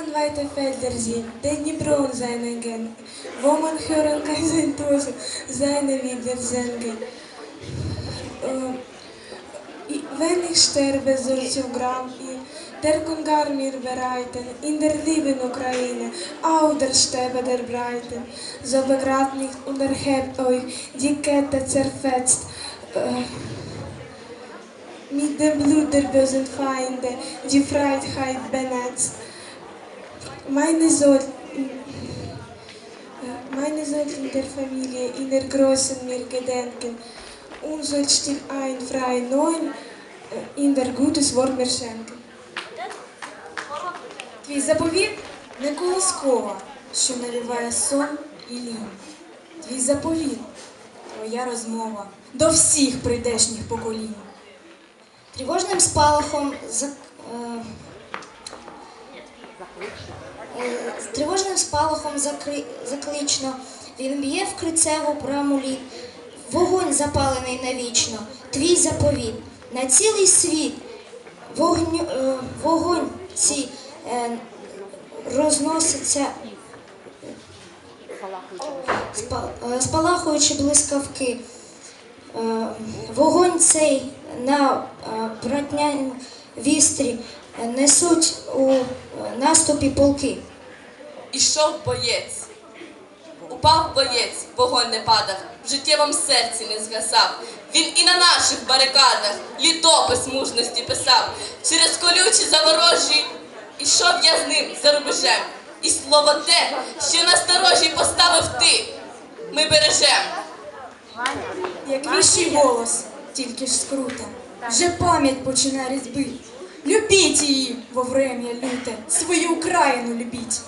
man weite Felder sieht, der Dnipro und seinen Gang, wo man hören kann sein Tosen, seine Lieder singen. Äh, wenn ich sterbe, soll zum Grab der Kongar mir bereiten, in der lieben Ukraine, auch der Stäbe der Breiten. So begrabt mich und erhebt euch, die Kette zerfetzt. Äh, mit dem Blut der bösen Feinde die Freiheit benetzt. Meine äh, meine sollten der Familie in Großen mir gedenken und soll still ein, frei, neun, äh, in der gutes Wort mir schenken. Твій заповіт не колоскова, що навіває сон і лінь. Твій заповіт твоя розмова до всіх прийдешніх поколінь. Тривожним спалахом е, е, з тривожним спалахом закри... заклично він б'є в крицеву браму літ. Вогонь запалений навічно, твій заповіт на цілий світ. Вогню... е, Вогонь ці е, розноситься е, спалахуючи блискавки. Вогонь цей на братнянім вістрі несуть у наступі полки. Ішов боєць. Упав боєць, вогонь не падав, в життєвому серці не згасав. Він і на наших барикадах літопис мужності писав. Через колючі заворожі ішов я з ним за рубежем. І слово те, що на сторожі поставив ти, ми бережем. Як віщий голос, тільки ж скрута, вже пам'ять починає різьбить. Любіть її во врем'я люте, свою Україну любіть.